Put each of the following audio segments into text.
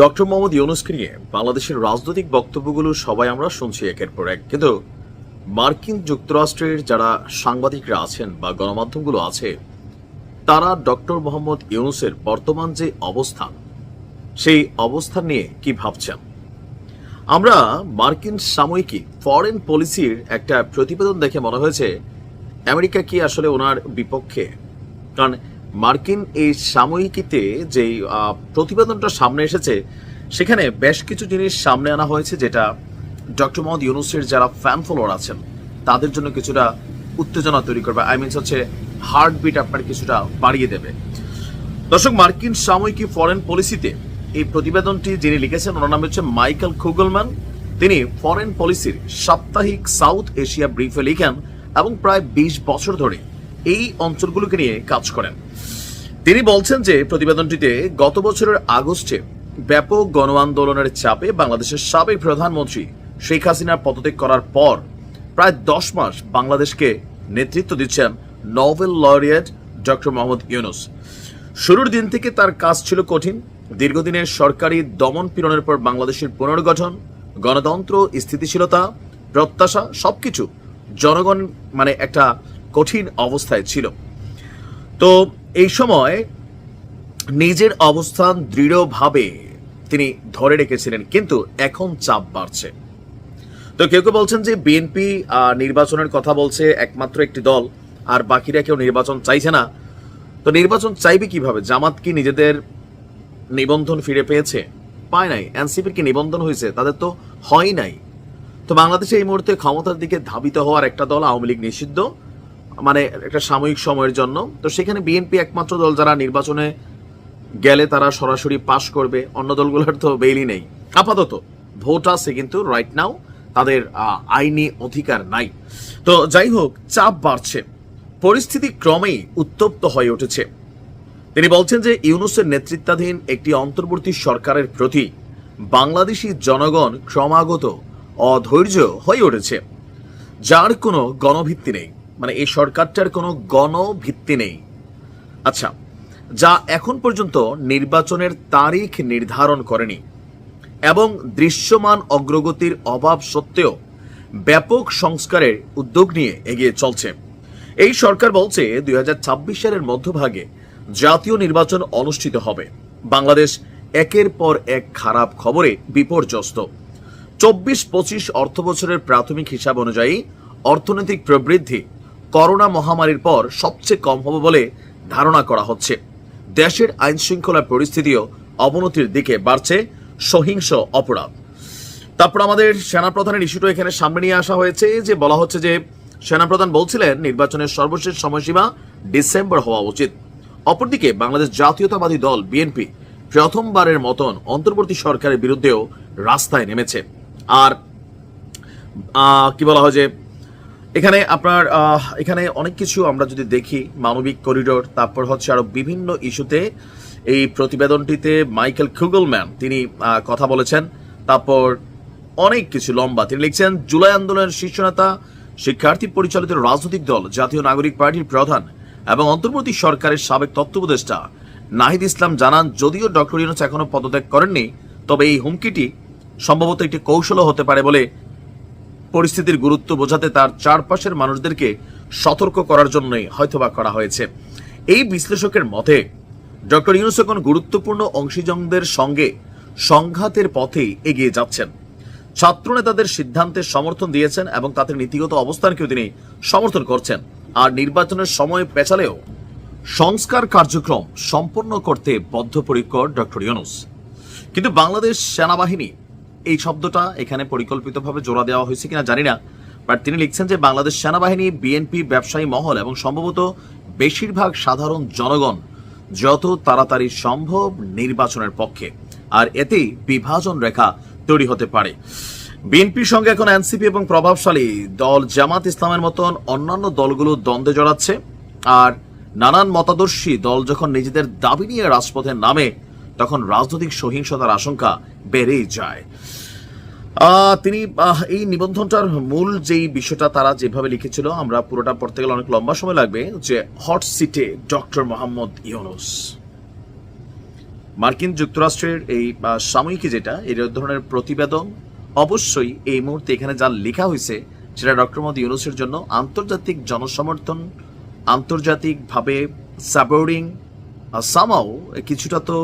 Doctor Mohammad ইউনুসকে নিয়ে বাংলাদেশের রাজনৈতিক বক্তব্যগুলো সবাই আমরা শুনছি একের পর এক। কিন্তু মার্কিন যুক্তরাষ্ট্রের যারা সাংবাদিকরা আছেন বা গণমাধ্যমগুলো আছে, তারা ডক্টর মোহাম্মদ ইউনুসের বর্তমান যে অবস্থান, সেই অবস্থান নিয়ে কি ভাবছেন? আমরা মার্কিন সাময়িকী ফরেন পলিসির একটা প্রতিবেদন দেখে মনে হয়েছে, আমেরিকা কি আসলে ওনার বিপক্ষে? কারণ মার্কিন এই সাময়িকীতে যে প্রতিবেদনটা সামনে এসেছে, সেখানে বেশ কিছু জিনিস সামনে আনা হয়েছে যেটা ডক্টর মোহাম্মদ ইউনুসের যারা ফ্যান ফলোয়ার আছেন, তাদের জন্য কিছুটা উত্তেজনা তৈরি করবে। আই মিনস হচ্ছে হার্টবিট আপনার কিছুটা বাড়িয়ে দেবে। দর্শক, মার্কিন সাময়িকী ফরেন পলিসিতে এই প্রতিবেদনটি যিনি লিখেছেন, ওনার নাম হচ্ছে মাইকেল খুগলম্যান তিনি ফরেন পলিসির সাপ্তাহিক সাউথ এশিয়া ব্রিফে লিখেন এবং প্রায় বিশ বছর ধরে এই অঞ্চলগুলোকে নিয়ে কাজ করেন। তিনি বলছেন যে প্রতিবেদনটিতে গত বছরের আগস্টে ব্যাপক গণ আন্দোলনের চাপে বাংলাদেশের সাবেক প্রধানমন্ত্রী শেখ হাসিনার পদত্যাগ করার পর প্রায় দশ মাস বাংলাদেশকে নেতৃত্ব দিচ্ছেন Nobel laureate doctor Mohammad Yunus. শুরুর দিন থেকে তার কাজ ছিল কঠিন। দীর্ঘদিনের সরকারি দমন পীড়নের পর বাংলাদেশের পুনর্গঠন, গণতন্ত্র, স্থিতিশীলতা, প্রত্যাশা সবকিছু জনগণ মানে একটা কঠিন অবস্থায় ছিল। তো এই সময় নিজের অবস্থান দৃঢ়ভাবে তিনি ধরে রেখেছিলেন, কিন্তু এখন চাপ বাড়ছে। তো কেউ কেউ বলছেন যে বিএনপি নির্বাচনের কথা বলছে একমাত্র একটি দল, আর বাকিরা কেউ নির্বাচন চাইছে না। তো নির্বাচন চাইবে কীভাবে? জামাত কি নিজেদের নিবন্ধন ফিরে পেয়েছে? পায় নাই। এনসিপির কি নিবন্ধন হয়েছে? তাদের তো হয় নাই। তো বাংলাদেশে এই মুহূর্তে ক্ষমতার দিকে ধাবিত হওয়ার একটা দল আওয়ামী লীগ নিষিদ্ধ। মানে একটা সাময়িক সময়ের জন্য। তো সেখানে বিএনপি একমাত্র দল যারা নির্বাচনে গেলে তারা সরাসরি পাশ করবে। অন্য দলগুলোর তো বেইলি নেই। আপাতত ভোট আছে কিন্তু রাইট নাও তাদের আইনি অধিকার নাই। তো যাই হোক, চাপ বাড়ছে। পরিস্থিতি ক্রমেই উত্তপ্ত হয়ে উঠেছে। তিনি বলছেন যে ইউনুসের নেতৃত্বাধীন একটি অন্তর্বর্তী সরকারের প্রতি বাংলাদেশি জনগণ ক্রমাগত অধৈর্য হয়ে উঠেছে। যার কোনো গণভিত্তি নেই। মানে এই সরকারটার কোনো গণভিত্তি নেই। আচ্ছা যা এখন পর্যন্ত নির্বাচনের তারিখ নির্ধারণ করেনি এবং দৃশ্যমান অগ্রগতির অভাব সত্ত্বেও ব্যাপক সংস্কারের উদ্যোগ নিয়ে এগিয়ে চলছে। এই সরকার বলছে দুই হাজার ছাব্বিশ সালের মধ্যভাগে জাতীয় নির্বাচন অনুষ্ঠিত হবে। বাংলাদেশ একের পর এক খারাপ খবরে বিপর্যস্ত। চব্বিশ পঁচিশ অর্থ বছরের প্রাথমিক হিসাব অনুযায়ী অর্থনৈতিক প্রবৃদ্ধি করোনা মহামারীর পর সবচেয়ে কম হবে বলে ধারণা করা হচ্ছে। দেশের আইন শৃঙ্খলা পরিস্থিতিও অবনতির দিকে বাড়ছে, সহিংস অপরাধ। তারপর আমাদের সেনাপ্রধানের ইস্যুটা এখানে সামনে নিয়ে আসা হয়েছে, যে বলা হচ্ছে যে সেনাপ্রধান বলছিলেন, নির্বাচনের সর্বশেষ সময়সীমা ডিসেম্বর হওয়া উচিত। অপরদিকে বাংলাদেশ জাতীয়তাবাদী দল, বিএনপি, প্রথমবারের মতন অন্তর্বর্তী সরকারের বিরুদ্ধেও রাস্তায় নেমেছে। আর কি বলা হয় যে এখানে আপনার এখানে অনেক কিছু আমরা যদি দেখি, মানবিক করিডোর তারপর হচ্ছে আরও বিভিন্ন ইস্যুতে এই প্রতিবেদনটিতে মাইকেল খুগলম্যান তিনি কথা বলেছেন। তারপর অনেক কিছু লম্বা, তিনি লিখছেন, জুলাই আন্দোলনের শীর্ষ নেতা, শিক্ষার্থী পরিচালিত রাজনৈতিক দল, জাতীয় নাগরিক পার্টির প্রধান এবং অন্তর্বর্তী সরকারের সাবেক তত্ত্বাবধায়ক নাহিদ ইসলাম জানান, যদিও ডক্টর ইউনুস এখনও পদত্যাগ করেননি, তবে এই হুমকিটি সম্ভবত একটি কৌশলও হতে পারে বলে পরিস্থিতির গুরুত্ব বোঝাতে তার চারপাশের মানুষদেরকে সতর্ক করার জন্যই হয়তোবা করা হয়েছে। এই বিশ্লেষকের মতে, ডক্টর ইউনুস এখন গুরুত্বপূর্ণ অংশীজনদের সঙ্গে সংঘাতের পথেই এগিয়ে যাচ্ছেন। ছাত্র নেতাদের সিদ্ধান্তের সমর্থন দিয়েছেন এবং তাদের নীতিগত অবস্থানকেও তিনি সমর্থন করছেন। আর নির্বাচনের সময় পেছালেও সংস্কার কার্যক্রম সম্পন্ন করতে বদ্ধপরিকর ডক্টর ইউনুস। কিন্তু বাংলাদেশ সেনাবাহিনী এই শব্দটা এখানে পরিকল্পিতভাবে জোড়া দেওয়া হয়েছে কিনা জানি না বাট তিনি লিখছেন যে বাংলাদেশ সেনাবাহিনী বিএনপি ব্যবসায়ী মহল এবং সম্ভবত বেশিরভাগ সাধারণ জনগণ যত তাড়াতাড়ি সম্ভব নির্বাচনের পক্ষে, আর এতেই বিভাজন রেখা তৈরি হতে পারে। বিএনপির সঙ্গে এখন এনসিপি এবং প্রভাবশালী দল জামাত ইসলামের মতন অন্যান্য দলগুলো দ্বন্দ্বে জড়াচ্ছে, আর নানান মতাদর্শী দল যখন নিজেদের দাবি নিয়ে রাজপথে নামে, তখন রাজনৈতিক সহিংসতার আশঙ্কা বেড়েই যায়। তিনি এই নিবন্ধনটার মূল যেই বিষয়টা তারা যেভাবে লিখেছিল, আমরা পুরোটা পড়তে গেলে অনেক লম্বা সময় লাগবে, যে হট সিটে ডক্টর মোহাম্মদ ইউনুস। মার্কিন যুক্তরাষ্ট্রের এই সাময়িকী যেটা এই ধরনের প্রতিবেদন অবশ্যই এই মুহূর্তে এখানে যা লেখা হয়েছে, সেটা ডক্টর মোদী ইউনুসের জন্য আন্তর্জাতিক জনসমর্থন, আন্তর্জাতিকভাবে সাপোর্টিং সামাও কিছুটা তো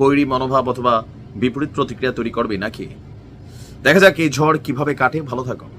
বৈরী মনোভাব অথবা বিপরীত প্রতিক্রিয়া তৈরি করবে নাকি? দেখা যাক এই ঝড় কীভাবে কাটে। ভালো থাকুন